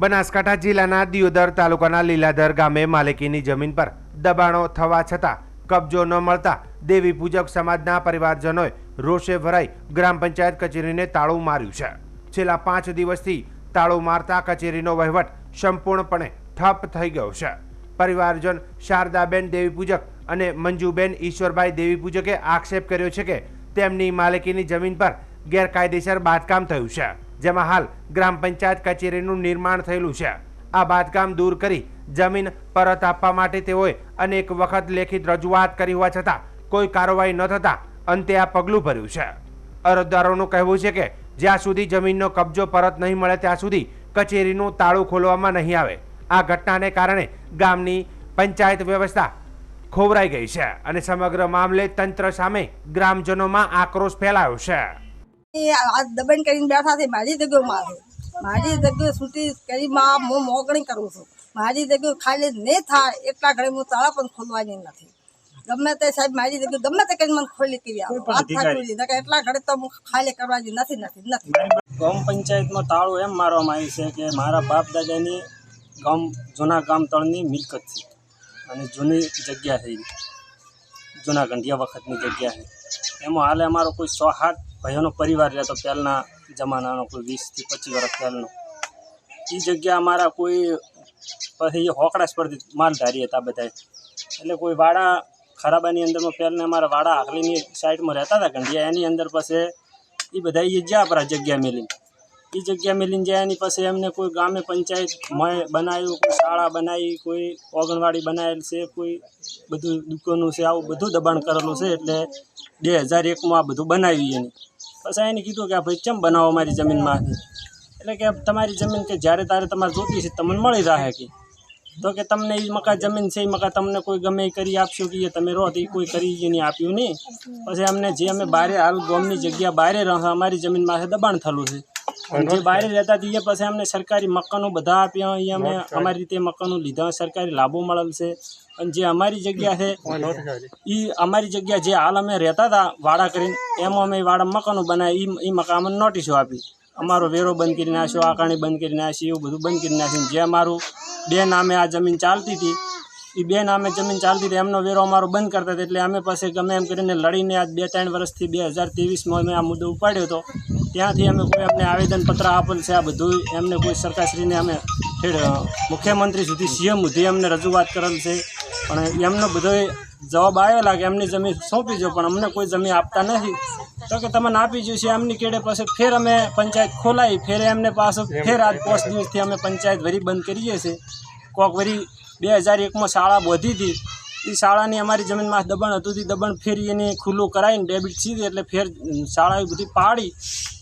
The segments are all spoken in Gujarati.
બનાસકાંઠા જિલ્લાના દિયોદર તાલુકાના લીલાધર ગામે માલિકીની જમીન પર દબાણો થવા છતાં કબજો ન મળતા દેવી પૂજક સમાજના પરિવારજનોએ રોષે ભરાઈ ગ્રામ પંચાયત કચેરીને તાળું માર્યું છે. છેલ્લા પાંચ દિવસથી તાળું મારતા કચેરીનો વહીવટ સંપૂર્ણપણે ઠપ થઈ ગયો છે. પરિવારજન શારદાબેન દેવી પૂજક અને મંજુબેન ઈશ્વરભાઈ દેવી પૂજકે આક્ષેપ કર્યો છે કે તેમની માલિકીની જમીન પર ગેરકાયદેસર બાંધકામ થયું છે. જેમાં હાલ ગ્રામ પંચાયત કચેરીનું નિર્માણ થયેલું છે. આ બાંધકામ દૂર કરી જમીન પરત આપવા માટે તેઓએ અનેક વખત લેખિત રજૂઆત કરી હોવા છતાં કોઈ કાર્યવાહી ન થતાં અંતે આ પગલું ભર્યું છે. અરજદારોનું કહેવું છે કે જ્યાં સુધી જમીનનો કબજો પરત નહીં મળે ત્યાં સુધી કચેરીનું તાળું ખોલવામાં નહીં આવે. આ ઘટનાને કારણે ગામની પંચાયત વ્યવસ્થા ખોવરાઈ ગઈ છે અને સમગ્ર મામલે તંત્ર સામે ગ્રામજનોમાં આક્રોશ ફેલાયો છે. એ દબાણ કરીને બેઠા છે મારી જગ્યાઓ મારે. મારી જગ્યાએ છૂટી કરી માં હું મોકળી કરું છું. મારી જગ્યાઓ ખાલી નહીં થાય એટલા ઘરે હું તાળા પણ ખોલવાની નથી. ગમે તે સાહેબ મારી જગ્યાએ ગમે તે કરીને મને ખોલી કરી નકર એટલા ઘડે તો હું ખાલી કરવાની નથી નથી નથી. ગામ પંચાયતમાં તાળું એમ મારવામાં આવ્યું છે કે મારા બાપ દાદાની ગામ જૂના ગામ તળની મિલકત છે. અને જૂની જગ્યા છે જૂના ગંઢિયા વખતની જગ્યા છે. એમાં હાલે અમારો કોઈ સો સાત ભાઈઓનો પરિવાર રહેતો પહેલાંના જમાનાનો કોઈ વીસથી પચીસ વર્ષ પહેલાંનો. એ જગ્યા અમારા કોઈ પછી હોકડા સ્પર્ધી માલધારી હતા બધા એટલે કોઈ વાડા ખરાબાની અંદરમાં પહેલાં અમારા વાડા આખલીની સાઈડમાં રહેતા હતા, ગંઢિયા, એની અંદર પાસે એ બધા એ જ્યાં આપણા જગ્યા મેલીને. એ જગ્યા મેલીને જાય એની પાસે એમને કોઈ ગામે પંચાયત મય બનાવ્યું કોઈ શાળા બનાવી કોઈ ઓગણવાડી બનાવેલ છે, કોઈ બધું દુકાનો છે, આવું બધું દબાણ કરેલું છે, એટલે બે હજાર એકમાં આ બધું બનાવ્યું એની. પછી એને કીધું કે ભાઈ કેમ બનાવો મારી જમીનમાંથી? એટલે કે તમારી જમીન કે જ્યારે તારે તમારે જોતી છે તમને મળી રહે કે. તો કે તમને એ મકા જમીન છે એ મકા તમને કોઈ ગમે એ કરી આપશું કે તમે રહો તો એ કોઈ કરી નહીં આપ્યું નહીં. પછી અમને જે અમે બારે હાલ ગામની જગ્યા બારે રહે, અમારી જમીનમાં દબાણ થયેલું છે. જે બહાર રહેતા હતા એ પછી અમને સરકારી મકાનો બધા આપ્યા એ અમે અમારી રીતે મકાનો લીધા સરકારી લાભો મળેલ છે. અને જે અમારી જગ્યા છે એ અમારી જગ્યા જે હાલ અમે રહેતા હતા વાડા કરીને એમાં અમે વાડા મકાનો બનાવી એ મકાન અમને નોટિસો આપી. અમારો વેરો બંધ કરી નાખ્યો આકાણી બંધ કરી નાખી એવું બધું બંધ કરી નાખ્યું. જે અમારું બે નામે આ જમીન ચાલતી હતી એ બે નામે જમીન ચાલતી હતી એમનો વેરો અમારો બંધ કરતા હતા. એટલે અમે પાસે ગમે એમ કરીને લડીને આજ બે ત્રણ વર્ષથી બે હજાર ત્રેવીસમાં અમે આ મુદ્દો ઉપાડ્યો હતો. ત્યાંથી અમે કોઈ અમને આવેદનપત્ર આપેલ છે, આ બધું એમને કોઈ સરકારશ્રીને અમે મુખ્યમંત્રી સુધી સીએમ સુધી અમને રજૂઆત કરેલ છે. પણ એમનો બધો જવાબ આવ્યો લાગે, એમની જમીન સોંપી જો પણ અમને કોઈ જમીન આપતા નથી. તો કે તમને આપી છે, એમની કેડે પછી ફેર અમે પંચાયત ખોલાવી ફેર એમને પાછું ફેર આજ પાંચ દિવસથી અમે પંચાયત વરી બંધ કરીએ છીએ. કોક વરી બે હજાર એકમાં શાળા બોધી હતી એ શાળાની અમારી જમીનમાં દબાણ હતું તે. દબાણ ફેરી એને ખુલ્લું કરાવીને ડેબિટ સીધી એટલે ફેર શાળા બધી પાડી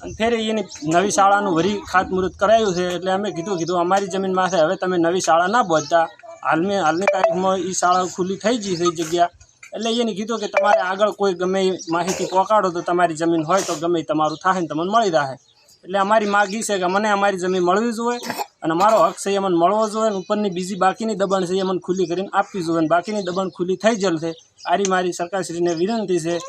અને ફેરી એની નવી શાળાનું વરી ખાતમુહૂર્ત કરાયું છે. એટલે અમે કીધું કીધું, અમારી જમીનમાં છે હવે તમે નવી શાળા ના બોધતા. હાલની હાલની તારીખમાં એ શાળા ખુલ્લી થઈ ગઈ છે એ જગ્યા. એટલે એને કીધું કે તમારે આગળ કોઈ ગમે માહિતી પહોંચાડો તો તમારી જમીન હોય તો ગમે તમારું થાય ને તમને મળી રહે. એટલે અમારી માગી છે કે મને અમારી જમીન મળવી જોઈએ. અને મારો હક છે એ મળવો જોઈએ ઉપરની બીજી બાકીની દબાણ છે એ ખુલ્લી કરીને આપવી જોઈએ અને બાકીની દબાણ ખુલ્લી થઈ છે આરી મારી સરકારશ્રીને વિનંતી છે